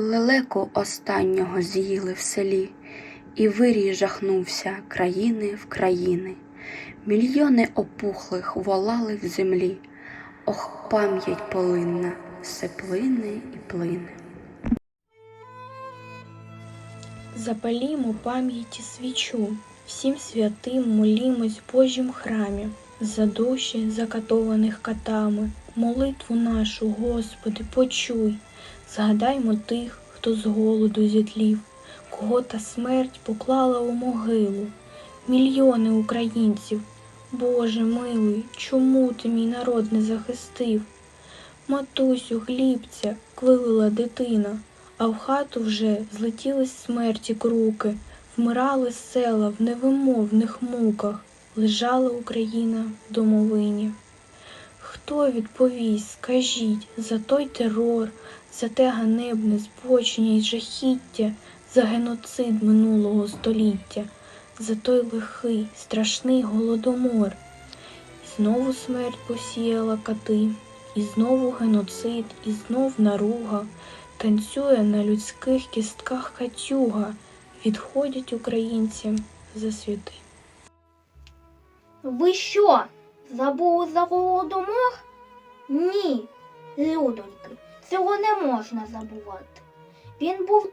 Лелеку останнього з'їли в селі, і вирій жахнувся країни в країни. Мільйони опухлих волали в землі. Ох, пам'ять полинна, все плине і плине. Запалімо пам'яті свічу, всім святим молімось Божім храмі, за душі закатованих катами, молитву нашу, Господи, почуй, згадаймо тих, хто з голоду зітлів, кого та смерть поклала у могилу, мільйони українців. Боже милий, чому ти мій народ не захистив? Матусю, хлібця, квилила дитина, а в хату вже злетілись смерті круки, вмирали села в невимовних муках, лежала Україна в домовині. Хто відповість, скажіть, за той терор, за те ганебне збочення й жахіття, за геноцид минулого століття, за той лихий, страшний голодомор? І знову смерть посіяла кати, і знову геноцид, і знов наруга. Танцює на людських кістках катюга, відходять українці за світи. Ви що, забули за голодомор? Ні, людоньки, цього не можна забувати. Він був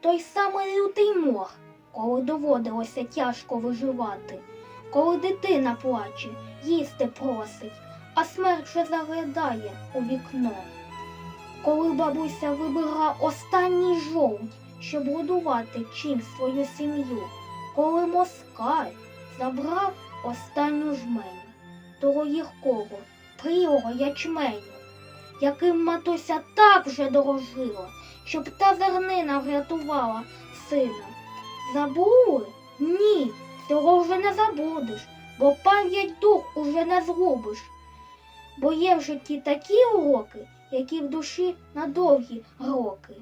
той самий лютий мор, коли доводилося тяжко виживати, коли дитина плаче, їсти просить, а смерть вже заглядає у вікно. Коли бабуся вибирала останній жовть, щоб годувати чим свою сім'ю, коли москаль забрав останню жменю того гіркого, прілого ячменю, яким матуся так вже дорожила, щоб та зернина врятувала сина. Забули? Ні, цього вже не забудеш, бо пам'ять дух уже не згубиш. Бо є в житті такі уроки, які в душі на довгі роки.